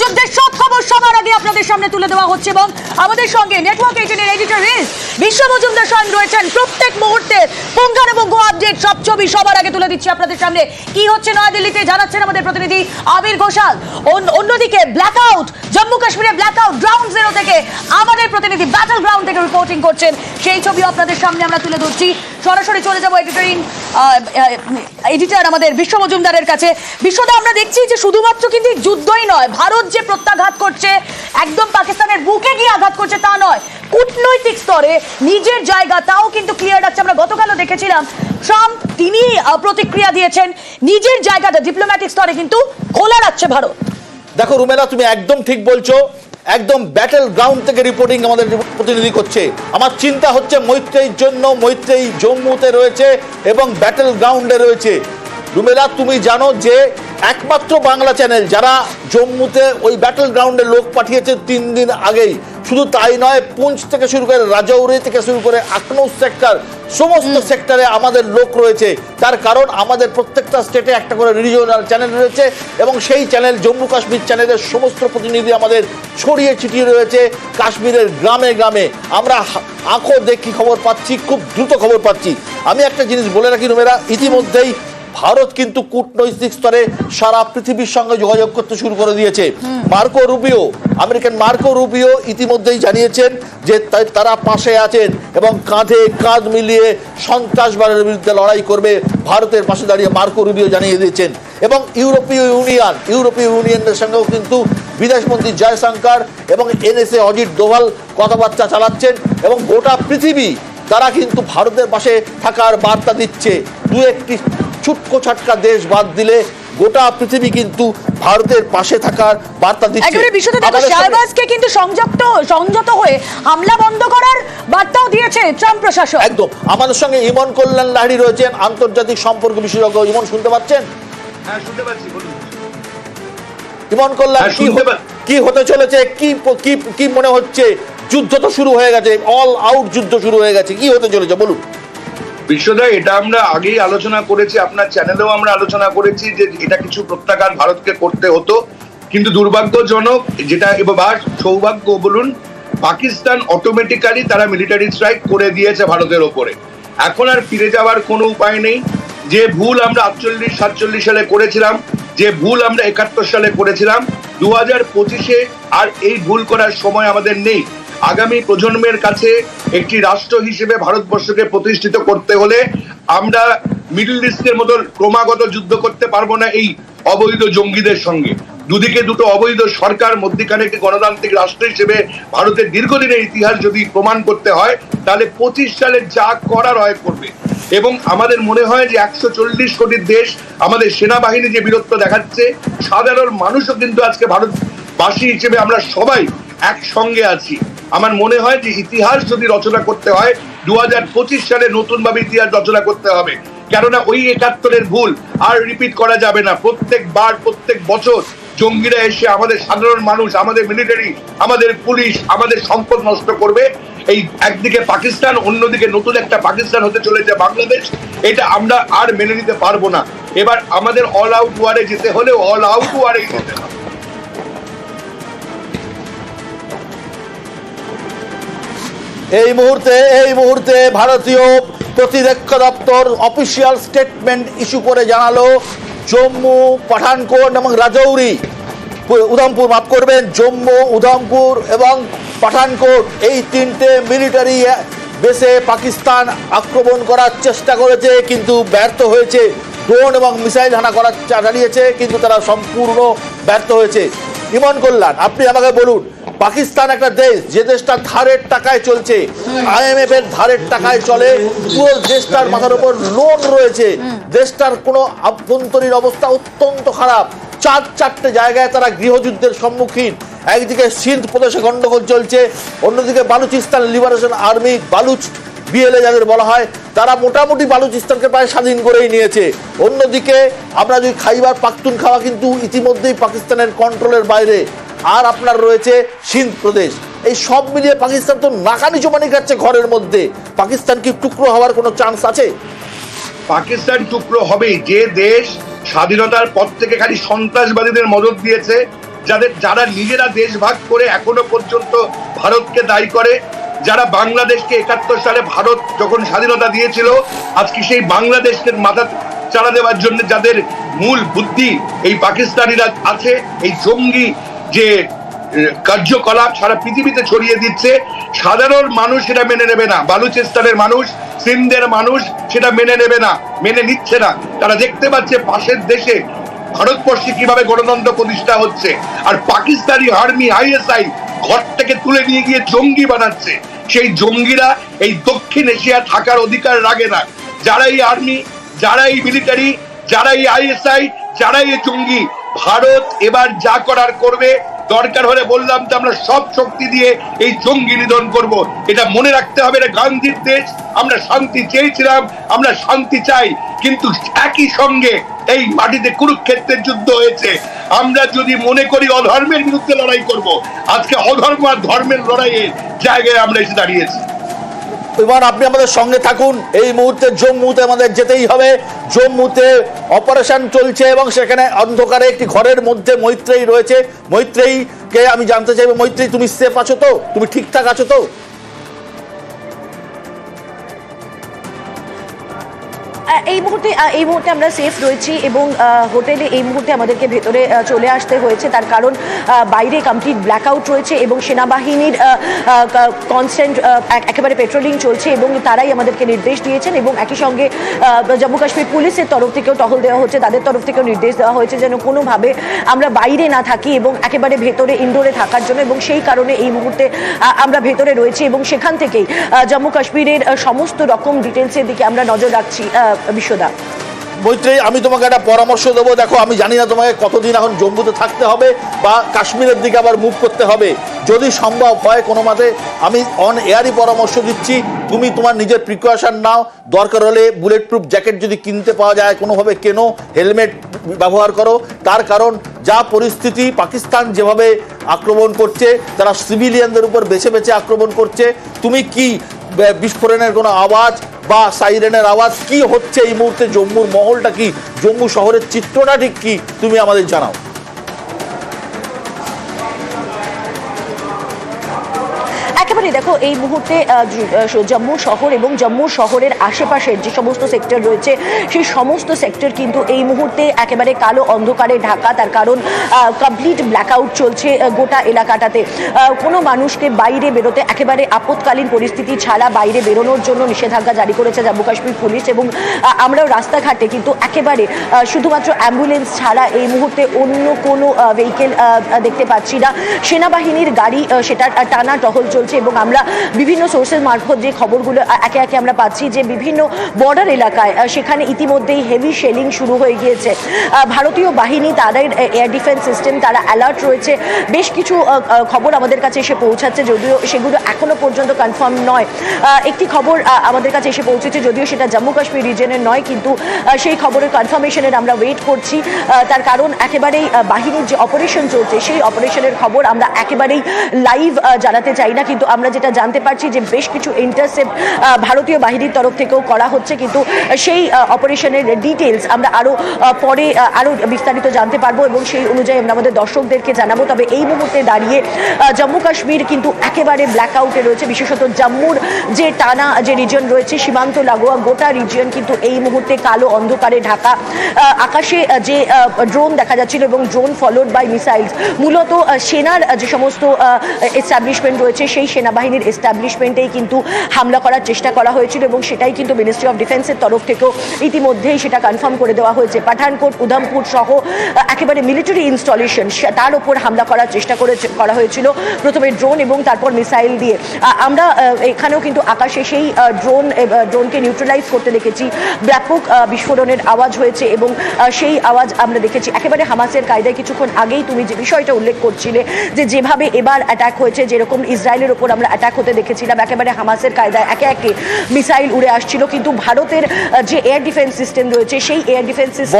যুদ্ধের সব খবর সবার আগে আপনাদের সামনে তুলে দেওয়া হচ্ছে এবং আমাদের সঙ্গে নেটওয়ার্ক এইটিনের এডিটর ইস বিশ্ব মজুমদার স্বয়ং রয়েছেন। প্রত্যেক মুহূর্তে পুঙ্খানুপুঙ্খ আপডেট সব ছবি সবার আগে তুলে দিচ্ছি আপনাদের সামনে। কি হচ্ছে নয়াদিল্লিতে জানাচ্ছেন আমাদের প্রতিনিধি আবির ঘোষাল। অন্য- অন্যদিকে ব্ল্যাকআউট জম্মু কাশ্মীরে ব্ল্যাকআউট গ্রাউন্ড জিরো থেকে আমাদের প্রতিনিধি ব্যাটল গ্রাউন্ড থেকে রিপোর্টিং করছেন। সেই ছবি আপনাদের সামনে আমরা তুলে ধরছি। সরাসরি চলে যাব এডিটরিং এডিটর আমাদের বিশ্ব মজুমদারের কাছে। বিশ্বদা, আমরা দেখছি যে শুধুমাত্র কিন্তু যুদ্ধই নয়, ভারত যে প্রত্যাঘাত করছে, একদম পাকিস্তানের বুকে গিয়ে আঘাত করছে তা নয়। কূটনৈতিক স্তরে নিজের জায়গা, তাও কিন্তু ক্লিয়ার রাখছে আমরা গতকালও দেখেছিলাম, ট্রাম্প তিনি প্রতিক্রিয়া দিয়েছেন, নিজের জায়গাটা ডিপ্লোম্যাটিক স্তরে কিন্তু খোলা রাখছে ভারত। দেখো রুমেলা, তুমি একদম ঠিক বলছো। একদম ব্যাটেল গ্রাউন্ড থেকে রিপোর্টিং আমাদের প্রতিনিধি করছে। আমার চিন্তা হচ্ছে মৈত্রেয়ীর জন্য, মৈত্রেয়ী জম্মুতে রয়েছে এবং ব্যাটেল গ্রাউন্ডে রয়েছে। রুমেলা, তুমি জানো যে একমাত্র বাংলা চ্যানেল যারা জম্মুতে ওই ব্যাটল গ্রাউন্ডে লোক পাঠিয়েছে তিন দিন আগেই। শুধু তাই নয় পুঞ্চ থেকে শুরু করে রাজৌরি থেকে শুরু করে আখনৌর সেক্টর সমস্ত সেক্টরে আমাদের লোক রয়েছে। তার কারণ আমাদের প্রত্যেকটা স্টেটে একটা করে রিজিওনাল চ্যানেল রয়েছে এবং সেই চ্যানেল জম্মু কাশ্মীর চ্যানেলের সমস্ত প্রতিনিধি আমাদের ছড়িয়ে ছিটিয়ে রয়েছে কাশ্মীরের গ্রামে গ্রামে। আমরা আঁকো দেখি খবর পাচ্ছি খুব দ্রুত খবর পাচ্ছি। আমি একটা জিনিস বলে রাখি রুমেরা ইতিমধ্যেই ভারত কিন্তু কূটনৈতিক স্তরে সারা পৃথিবীর সঙ্গে যোগাযোগ করতে শুরু করে দিয়েছে। Marco Rubio, American Marco Rubio ইতিমধ্যেই জানিয়েছেন যে তারা পাশে আছেন এবং কাঁধে কাঁধ মিলিয়ে সন্ত্রাসবাদের বিরুদ্ধে লড়াই করবে ভারতের পাশে দাঁড়িয়ে মার্কো রুবিও জানিয়ে দিয়েছেন। এবং ইউরোপীয় ইউনিয়ন, ইউরোপীয় ইউনিয়নের সঙ্গেও কিন্তু বিদেশমন্ত্রী জয়শঙ্কর এবং এনএসএ অজিত ডোভাল কথাবার্তা চালাচ্ছেন এবং গোটা পৃথিবী তারা কিন্তু ভারতের পাশে থাকার বার্তা দিচ্ছে। দু একটি ছুটকো ছাটকা দেশ বাদ দিলে গোটা পৃথিবী কিন্তু ভারতের পাশে থাকার বার্তা দিচ্ছে। একেবারে বিষয়টা দেখো শাহবাজকে কিন্তু সংযুক্ত সংযত হয়ে হামলা বন্ধ করার বার্তাও দিয়েছে ট্রাম্প প্রশাসন একদম। আমাদের সঙ্গে ইমন কল্যাণ লাহিড়ী রয়েছেন আন্তর্জাতিক সম্পর্ক বিশেষজ্ঞ। ইমন শুনতে পাচ্ছেন? হ্যাঁ শুনতে পাচ্ছি বলুন। ইমন কল্যাণ হ্যাঁ, কি হতে চলেছে? কি কি কি মনে হচ্ছে? যুদ্ধ তো শুরু হয়ে গেছে। অল আউট যুদ্ধ শুরু হয়ে গেছে। কি হতে চলেছে? বলুন। বিশ্বদা, এটা আমরা আগেই আলোচনা করেছি, আপনার চ্যানেলেও আমরা আলোচনা করেছি যে এটা কিছু প্রত্যাঘাত ভারতকে করতে হতো। কিন্তু দুর্ভাগ্যজনক, যেটা এবার সৌভাগ্য বলুন, পাকিস্তান অটোমেটিক্যালি তারা মিলিটারি স্ট্রাইক করে দিয়েছে ভারতের ওপরে। এখন আর ফিরে যাওয়ার কোনো উপায় নেই। যে ভুল আমরা আটচল্লিশ, সাতচল্লিশ সালে করেছিলাম, যে ভুল আমরা একাত্তর সালে করেছিলাম দু হাজার পঁচিশে আর এই ভুল করার সময় আমাদের নেই। আগামী প্রজন্মের কাছে একটি রাষ্ট্র হিসেবে ভারতবর্ষকে প্রতিষ্ঠিত করতে হলে আমরা মিডল ইস্টের মতো ক্রমাগত যুদ্ধ করতে পারব না এই অবৈধ জঙ্গিদের সঙ্গে। দুদিকে দুটো অবৈধ সরকার, মধ্যখানে একটি গণতান্ত্রিক রাষ্ট্র হিসেবে ভারতের দীর্ঘদিনের ইতিহাস যদি প্রমাণ করতে হয়, তাহলে পঁচিশ সালে যা করার হয় করবে। এবং আমাদের মনে হয় যে একশো চল্লিশ কোটির দেশ, আমাদের সেনাবাহিনী যে বীরত্ব দেখাচ্ছে, সাধারণ মানুষও কিন্তু আজকে ভারতবাসী হিসেবে আমরা সবাই একসঙ্গে আছি। আমার মনে হয় যে ইতিহাস যদি রচনা করতে হয় দু হাজার পঁচিশ সালে নতুন ভাবে ইতিহাস রচনা করতে হবে। কেননা ওই একাত্তরের ভুল আর রিপিট করা যাবে না। প্রত্যেকবার, প্রত্যেক বছর জঙ্গিরা এসে আমাদের সাধারণ মানুষ, আমাদের মিলিটারি আমাদের পুলিশ, আমাদের সম্পদ নষ্ট করবে। এই একদিকে পাকিস্তান, অন্যদিকে নতুন একটা পাকিস্তান হতে চলেছে বাংলাদেশ। এটা আমরা আর মেনে নিতে পারব না। এবার আমাদের অল আউট ওয়ারে যেতে হলে অল আউট ওয়ারে যেতে হবে। এই মুহূর্তে এই মুহূর্তে ভারতীয় প্রতিরক্ষা দপ্তর অফিসিয়াল স্টেটমেন্ট ইস্যু করে জানালো, জম্মু পাঠানকোট এবং রাজৌরি। উধমপুর, মাফ করবেন, জম্মু, উধমপুর এবং পাঠানকোট, এই তিনটে মিলিটারি বেসে পাকিস্তান আক্রমণ করার চেষ্টা করেছে, কিন্তু ব্যর্থ হয়েছে। ড্রোন এবং মিসাইল হানা করার চালিয়েছে কিন্তু তারা সম্পূর্ণ ব্যর্থ হয়েছে। ইমন কল্যাণ, আপনি আমাকে বলুন পাকিস্তান একটা দেশ, যে দেশটা ধারের টাকায় চলছে আইএমএফ এর ধারের টাকায় চলে, পুরো দেশটার মাথার উপর লোন রয়েছে। দেশটার কোনো আভ্যন্তরীণ অবস্থা অত্যন্ত খারাপ। চার চারটে জায়গায় তারা গৃহযুদ্ধের সম্মুখীন। একদিকে সিন্ধ প্রদেশে গন্ডগোল চলছে, অন্যদিকে Balochistan liberation army Baloch BLA যাদের বলা হয়, তারা মোটামুটি বালুচিস্তানকে প্রায় স্বাধীন করেই নিয়েছে। অন্যদিকে আমরা যদি খাইবার পাখতুন খাওয়া কিন্তু ইতিমধ্যেই পাকিস্তানের কন্ট্রোলের বাইরে। আর আপনার রয়েছে সিন্ধ প্রদেশ। এই সব মিলিয়ে পাকিস্তান তো নাকানি চুমানি খাচ্ছে ঘরের মধ্যে। পাকিস্তান কি টুকরো হওয়ার কোনো চান্স আছে? পাকিস্তান টুকরো হবেই। যে দেশ স্বাধীনতার পর থেকে খালি সন্ত্রাসবাদীদের মদত দিয়েছে, যাদের যারা নিজেরা দেশ ভাগ করে এখনও পর্যন্ত ভারতকে দায়ী করে, যারা বাংলাদেশকে একাত্তর সালে ভারত যখন স্বাধীনতা দিয়েছিল, আজকে সেই বাংলাদেশকে মাথা চালা দেওয়ার জন্য যাদের মূল বুদ্ধি এই পাকিস্তানিরা আছে, এই জঙ্গি যে কার্যকলাপ সারা পৃথিবীতে ছড়িয়ে দিচ্ছে, সাধারণ মানুষ সেটা মেনে নেবে না। বালুচিস্তানের মানুষ, সিন্ধের মানুষ সেটা মেনে নেবে না, মেনে নিচ্ছে না। তারা দেখতে পাচ্ছে পাশের দেশে ভারতবর্ষে কীভাবে গণতন্ত্র প্রতিষ্ঠা হচ্ছে, আর পাকিস্তানি আর্মি, আইএসআই ঘর থেকে তুলে নিয়ে গিয়ে জঙ্গি বানাচ্ছে। সেই জঙ্গিরা এই দক্ষিণ এশিয়া থাকার অধিকার রাখে না। যারা এই আর্মি যারা এই মিলিটারি যারা এই আইএসআই যারা এই জঙ্গি ভারত এবার যা করার করবে, দরকার হলে বললাম যে আমরা সব শক্তি দিয়ে এই জঙ্গি নিধন করব। এটা মনে রাখতে হবে, এটা গান্ধীর দেশ। আমরা শান্তি চেয়েছিলাম, আমরা শান্তি চাই, কিন্তু একই সঙ্গে এই মাটিতে কুরুক্ষেত্রের যুদ্ধ হয়েছে। আমরা যদি মনে করি অধর্মের বিরুদ্ধে লড়াই করব, আজকে অধর্ম আর ধর্মের লড়াইয়ের জায়গায় আমরা এসে দাঁড়িয়েছি। এবার আপনি আমাদের সঙ্গে থাকুন। এই মুহূর্তে জম্মুতে আমাদের যেতেই হবে। জম্মুতে অপারেশন চলছে এবং সেখানে অন্ধকারে একটি ঘরের মধ্যে মৈত্রেয়ী রয়েছে। মৈত্রেয়ীকে আমি জানতে চাইব। মৈত্রেয়ী, তুমি সেফ আছো তো? তুমি ঠিকঠাক আছো তো? এই মুহূর্তে এই মুহূর্তে আমরা সেফ রয়েছি এবং হোটেলে এই মুহূর্তে আমাদেরকে ভেতরে চলে আসতে হয়েছে। তার কারণ বাইরে কমপ্লিট ব্ল্যাকআউট রয়েছে এবং সেনাবাহিনীর কনস্ট্যান্ট একেবারে পেট্রোলিং চলছে এবং তারাই আমাদেরকে নির্দেশ দিয়েছেন এবং একই সঙ্গে জম্মু কাশ্মীর পুলিশের তরফ থেকেও টহল দেওয়া হচ্ছে। তাদের তরফ থেকেও নির্দেশ দেওয়া হয়েছে যেন কোনোভাবে আমরা বাইরে না থাকি এবং একেবারে ভেতরে ইনডোরে থাকার জন্য এবং সেই কারণে এই মুহূর্তে আমরা ভেতরে রয়েছি এবং সেখান থেকেই জম্মু কাশ্মীরের সমস্ত রকম ডিটেলসের দিকে আমরা নজর রাখছি বিশ্বদা মৈত্রেয়ী, আমি তোমাকে একটা পরামর্শ দেবো। দেখো, আমি জানি না তোমাকে কতদিন এখন জম্মুতে থাকতে হবে বা কাশ্মীরের দিকে আবার মুভ করতে হবে। যদি সম্ভব হয় কোনো মতে, আমি অন এয়ারই পরামর্শ দিচ্ছি। তুমি তোমার নিজের প্রিকশন নাও। দরকার হলে বুলেট প্রুফ জ্যাকেট যদি কিনতে পাওয়া যায়, কোনোভাবে কেনো হেলমেট ব্যবহার করো। তার কারণ, যা পরিস্থিতি, পাকিস্তান যেভাবে আক্রমণ করছে, তারা সিভিলিয়ানদের উপর বেছে বেছে আক্রমণ করছে। তুমি কি বিস্ফোরণের কোনো আওয়াজ বা সাইরেনের আওয়াজ কি হচ্ছে এই মুহূর্তে? জম্মুর মহলটা কি? জম্মু শহরের চিত্রটা ঠিক কি? তুমি আমাদের জানাও। একেবারে দেখো, এই মুহূর্তে জম্মু শহর এবং জম্মু শহরের আশেপাশের যে সমস্ত সেক্টর রয়েছে, সেই সমস্ত সেক্টর কিন্তু এই মুহূর্তে একেবারে কালো অন্ধকারে ঢাকা। তার কারণ কমপ্লিট ব্ল্যাকআউট চলছে গোটা এলাকাটাতে। কোনো মানুষকে বাইরে বেরোতে একেবারে আপৎকালীন পরিস্থিতি ছাড়া বাইরে বেরোনোর জন্য নিষেধাজ্ঞা জারি করেছে জম্মু কাশ্মীর পুলিশ এবং আমরাও রাস্তাঘাটে কিন্তু একেবারে শুধুমাত্র অ্যাম্বুলেন্স ছাড়া এই মুহূর্তে অন্য কোনো ভেহিকেল দেখতে পাচ্ছি না। সেনাবাহিনীর গাড়ি সেটা টানা টহল চলছে এবং আমরা বিভিন্ন সোর্সের মারফত যে খবরগুলো একে একে আমরা পাচ্ছি যে বিভিন্ন বর্ডার এলাকায় সেখানে ইতিমধ্যেই হেভি শেলিং শুরু হয়ে গিয়েছে। ভারতীয় বাহিনী, তাদের এয়ার ডিফেন্স সিস্টেম তারা অ্যালার্ট রয়েছে। বেশ কিছু খবর আমাদের কাছে এসে পৌঁছাচ্ছে, যদিও সেগুলো এখনও পর্যন্ত কনফার্ম নয়। একটি খবর আমাদের কাছে এসে পৌঁছেছে, যদিও সেটা জম্মু কাশ্মীর রিজনের নয়, কিন্তু সেই খবরের কনফার্মেশনের আমরা ওয়েট করছি। তার কারণ একেবারেই বাহিনীর যে অপারেশন চলছে, সেই অপারেশনের খবর আমরা একেবারেই লাইভ জানাতে চাই না, কিন্তু আমরা যেটা জানতে পারছি যে বেশ কিছু ইন্টারসেপ্ট ভারতীয় বাহিনীর তরফ থেকেও করা হচ্ছে। কিন্তু সেই অপারেশনের ডিটেলস আমরা আরও আহ, পরে আহ, আরও বিস্তারিত জানতে পারব এবং সেই অনুযায়ী আমরা আমাদের দর্শকদেরকে জানাব। তবে এই মুহূর্তে দাঁড়িয়ে জম্মু কাশ্মীর কিন্তু একেবারে ব্ল্যাকআউটে রয়েছে। বিশেষত জম্মুর যে টানা যে রিজন রয়েছে সীমান্ত লাগোয়া গোটা রিজিয়ন কিন্তু এই মুহূর্তে কালো অন্ধকারে ঢাকা আকাশে যে ড্রোন দেখা যাচ্ছিল এবং ড্রোন ফলোড বাই মিসাইলস মূলত সেনার যে সমস্ত এস্টাবলিশমেন্ট রয়েছে সেই সেনাবাহিনীর এস্টাবলিশমেন্টেই কিন্তু হামলা করার চেষ্টা করা হয়েছিল এবং সেটাই কিন্তু মিনিস্ট্রি অফ ডিফেন্সের তরফ থেকেও ইতিমধ্যেই সেটা কনফার্ম করে দেওয়া হয়েছে। পাঠানকোট, উধমপুর সহ একেবারে মিলিটারি ইনস্টলেশন তার উপর হামলা করার চেষ্টা করে করা হয়েছিল। প্রথমে ড্রোন এবং তারপর মিসাইল দিয়ে। আমরা এখানেও কিন্তু আকাশে সেই ড্রোন ড্রোনকে নিউট্রালাইজ করতে দেখেছি। ব্যাপক বিস্ফোরণের আওয়াজ হয়েছে এবং সেই আওয়াজ আমরা দেখেছি। একেবারে হামাসের কায়দায় কিছুক্ষণ আগেই তুমি যে বিষয়টা উল্লেখ করছিলে, যে যেভাবে এবার অ্যাটাক হয়েছে, যেরকম ইসরায়েলের ওপর আমরা অ্যাটাক হতে দেখেছিলাম। একেবারে হামাসের কায়দায় একে একে মিসাইল উড়ে আসছিল। কিন্তু ভারতের যে এয়ার ডিফেন্স সিস্টেম রয়েছে সেই এয়ার ডিফেন্স সিস্টেম